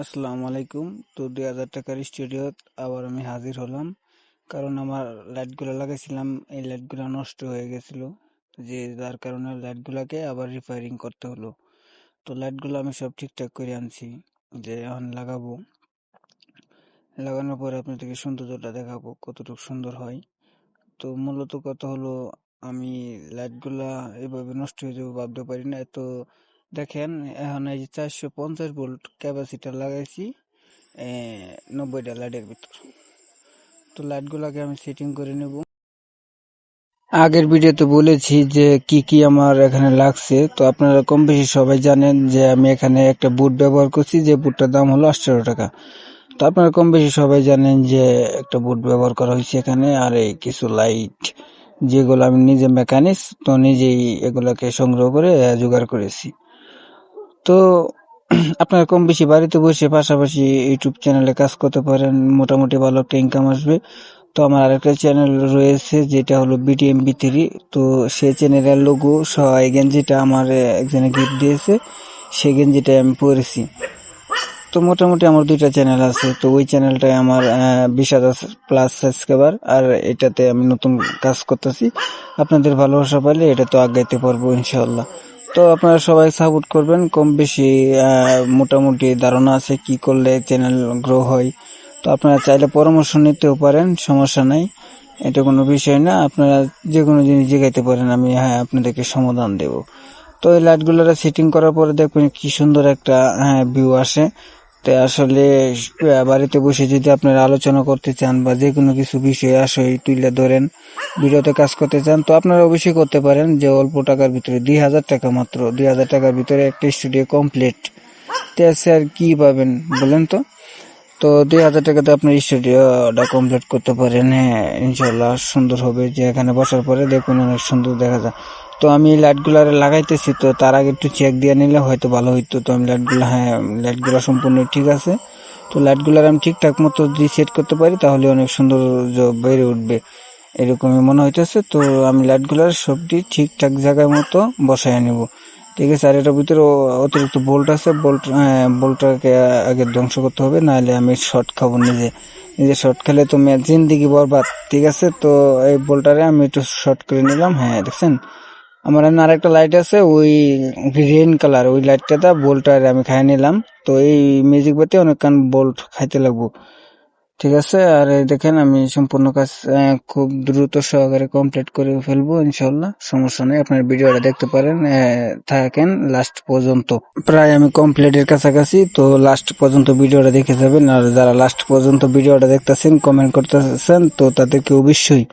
আসসালামু আলাইকুম। তো দুই হাজার টাকার স্টুডিও আবার আমি হাজির হলাম। কারণ আমার লাইটগুলো লাগাইছিলাম, এই লাইটগুলো নষ্ট হয়ে গেছিল, যে যার কারণে লাইটগুলোকে আবার রিপেয়ারিং করতে হলো। তো লাইটগুলো আমি সব ঠিকঠাক করে আনছি, যে এখন লাগাবো। লাগানোর পরে আপনাদেরকে সৌন্দর্যটা দেখাবো কতটুকু সুন্দর হয়। তো মূলত কথা হলো, আমি লাইটগুলা এভাবে নষ্ট হয়ে যাব ভাবতে পারি না। তো দেখেন, এখন এই চারশো পঞ্চাশ ভোল্ট ক্যাপাসিটার লাগাইছি নব্বইটা লাইটের ভিতর। তো লাইটগুলোকে আমি সেটিং করে নেব। আগের ভিডিওতে বলেছি যে কি কি আমার এখানে লাগছে। তো আপনারা কম বেশি সবাই জানেন যে আমি এখানে একটা বুট ব্যবহার করছি, যে বুটটার দাম হলো আটশো টাকা। তো আপনারা কম বেশি সবাই জানেন যে একটা বুট ব্যবহার করা হয়েছে এখানে, আর এই কিছু লাইট যেগুলো আমি নিজে মেকানিক্স তো নিজেই এগুলোকে সংগ্রহ করে জোগাড় করেছি। তো আপনারা কম বেশি বাড়িতে বসে পাশাপাশি ইউটিউব চ্যানেলে কাজ করতে পারেন, মোটামুটি ভালো একটা ইনকাম আসবে। তো আমার আরেকটা চ্যানেল রয়েছে, যেটা হলো বিটিএম বি থ্রি তো সেই চ্যানেলের লোগো সহ গেঞ্জিটা আমার একজনে গিফট দিয়েছে, সেই গেঞ্জিটা আমি পরেছি। তো মোটামুটি আমার দুইটা চ্যানেল আছে। তো ওই চ্যানেলটায় আমার বিশ হাজার প্লাস সাবস্ক্রাইবার আর এটাতে আমি নতুন কাজ করতেছি। আপনাদের ভালোবাসা পাইলে এটা তো আগাইতে পারব ইনশাল্লাহ তো আপনারা সবাই সাপোর্ট করবেন। কম বেশি মোটামুটি ধারণা আছে কি করলে চ্যানেল গ্রো হয়। তো আপনারা চাইলে পরামর্শ নিতেও পারেন, সমস্যা নাই। এটা কোনো বিষয় না। আপনারা যে কোনো জিনিস জিগাইতে পারেন, আমি হ্যাঁ আপনাদেরকে সমাধান দেব। তো এই লাইটগুলোর সেটিং করার পরে দেখবেন কি সুন্দর একটা হ্যাঁ ভিউ আসে। তো আসলে বাড়িতে বসে যদি আপনারা আলোচনা করতে চান বা যে কোনো কিছু বিষয়ে আসে তুলে ধরেন ভিডিওতে কাজ করতে চান, তো আপনারা অবশ্যই করতে পারেন যে অল্প টাকার ভিতরে, দুই হাজার টাকা মাত্র, দুই হাজার টাকার ভিতরে একটা স্টুডিও কমপ্লিট তো স্যার কি পাবেন বলেন তো? তো দুই হাজার টাকাতে আপনি স্টুডিওটা কমপ্লিট করতে পারেন। হ্যাঁ ইনশাল্লাহ সুন্দর হবে যে এখানে বসার পরে দেখুন অনেক সুন্দর দেখা যায়। তো আমি লাইটগুলো লাগাইতেছি, তো তার আগে একটু চেক দিয়ে নিলে হয়তো ভালো হইতো। তো আমি লাইটগুলো হ্যাঁ লাইটগুলো সম্পূর্ণ ঠিক আছে। তো লাইটগুলো আমি ঠিকঠাক মতো যদি সেট করতে পারি, তাহলে অনেক সুন্দর বেড়ে উঠবে। এরকমই মনে হইতেছে, তো আমি লাইটগুলোর সবটি ঠিকঠাক জায়গায় মতো বসায় নেব। ঠিক আছে, আর এটার ভিতরে অতিরিক্ত বোল্ট আছে বোল্ট বোল্টটাকে আগে ধ্বংস করতে হবে, নাহলে আমি শর্ট খাব নিজে। নিজে শর্ট খেলে তো মেয়ে জিন্দিগি বরবাদ, ঠিক আছে? তো এই বোল্টারে আমি একটু শর্ট করে নিলাম হ্যাঁ দেখছেন? আমার এমনি আরেকটা লাইট আছে, ওই গ্রিন কালার ওই লাইটটাতে বোল্টার আমি খাই নিলাম। তো এই মিউজিক বাতি অনেকক্ষণ বোল্ট খাইতে লাগবো। ঠিক আছে? আর দেখেন আমি সম্পূর্ণ কাজ খুব দ্রুত সহকারে কমপ্লিট করে ফেলব ইনশাল্লাহ সমস্যা নেই, আপনার ভিডিওটা দেখতে পারেন থাকেন লাস্ট পর্যন্ত। প্রায় আমি কমপ্লিটের কাছাকাছি, তো লাস্ট পর্যন্ত ভিডিওটা দেখে যাবেন। আর যারা লাস্ট পর্যন্ত ভিডিওটা দেখতেছেন কমেন্ট করতেছেন, তো তাদেরকে অবশ্যই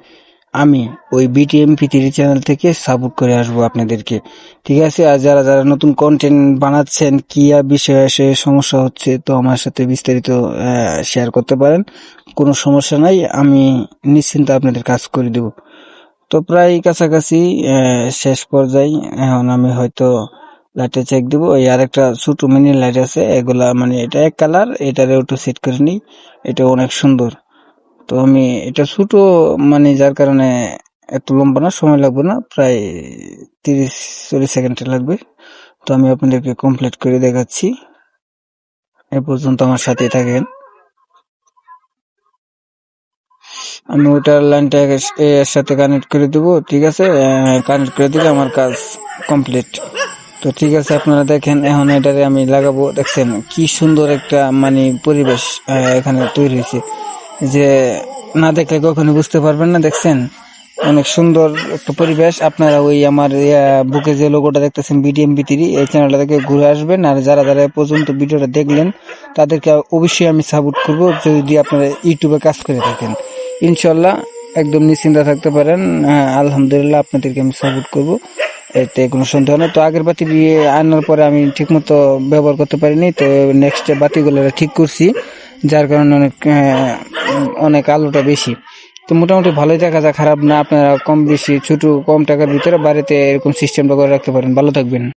আমি ওই বিটিএম থ্রি চ্যানেল থেকে সাপোর্ট করে আসব আপনাদেরকে। ঠিক আছে? আর যারা যারা নতুন কন্টেন্ট বানাচ্ছেন, কি আর বিষয়ে এসে সমস্যা হচ্ছে, তো আমার সাথে বিস্তারিত শেয়ার করতে পারেন। কোনো সমস্যা নাই, আমি নিশ্চিন্তে আপনাদের কাজ করে দেব। তো প্রায় কাছাকাছি শেষ পর্যায়ে। এখন আমি হয়তো লাইটে চেক দিব। ওই আরেকটা ছোট মিনি লাইট আছে, এগুলা মানে এটা এক কালার এটারে একটু সেট করে নিই। এটা অনেক সুন্দর। তো আমি এটা ছোট মানে যার কারণে এত লম্বা না, সময় লাগবে না, প্রায় তিরিশ, চল্লিশ সেকেন্ড লাগবে। তো আমি আপনাদেরকে কমপ্লিট করে দেখাচ্ছি। এ পর্যন্ত আমার সাথে থাকেন। আমি ওটার লাইনটা এর সাথে কানেক্ট করে দেবো, ঠিক আছে? কানেক্ট করে দিলে আমার কাজ কমপ্লিট তো ঠিক আছে, আপনারা দেখেন, এখন এটারে আমি লাগাবো। দেখছেন কি সুন্দর একটা মানে পরিবেশ এখানে তৈরি হয়েছে। যে না দেখলে কখনো বুঝতে পারবেন না দেখছেন? অনেক সুন্দর একটা পরিবেশ। আপনারা ওই আমার বুকে যে লোগোটা দেখতেছেন বিডিএম বিতিরি এই চ্যানেলটা থেকে ঘুরে আসবেন। আর যারা যারা পর্যন্ত ভিডিওটা দেখলেন তাদেরকে অবশ্যই আমি সাপোর্ট করব যদি আপনারা ইউটিউবে কাজ করে থাকেন। ইনশাল্লাহ একদম নিশ্চিন্তা থাকতে পারেন। হ্যাঁ, আলহামদুলিল্লাহ আপনাদেরকে আমি সাপোর্ট করব। এতে কোনো সন্দেহ নেই। তো আগের বাতি আনার পরে আমি ঠিকমতো ব্যবহার করতে পারিনি। তো নেক্সট বাতিগুলো ঠিক করছি যার কারণে অনেক অনেক আলোটা বেশি। তো মোটামুটি ভালোই দেখা যায় খারাপ না, আপনারা কম বেশি, ছোটো, কম টাকার ভিতরে বাড়িতে এরকম সিস্টেমটা করে রাখতে পারেন। ভালো থাকবেন।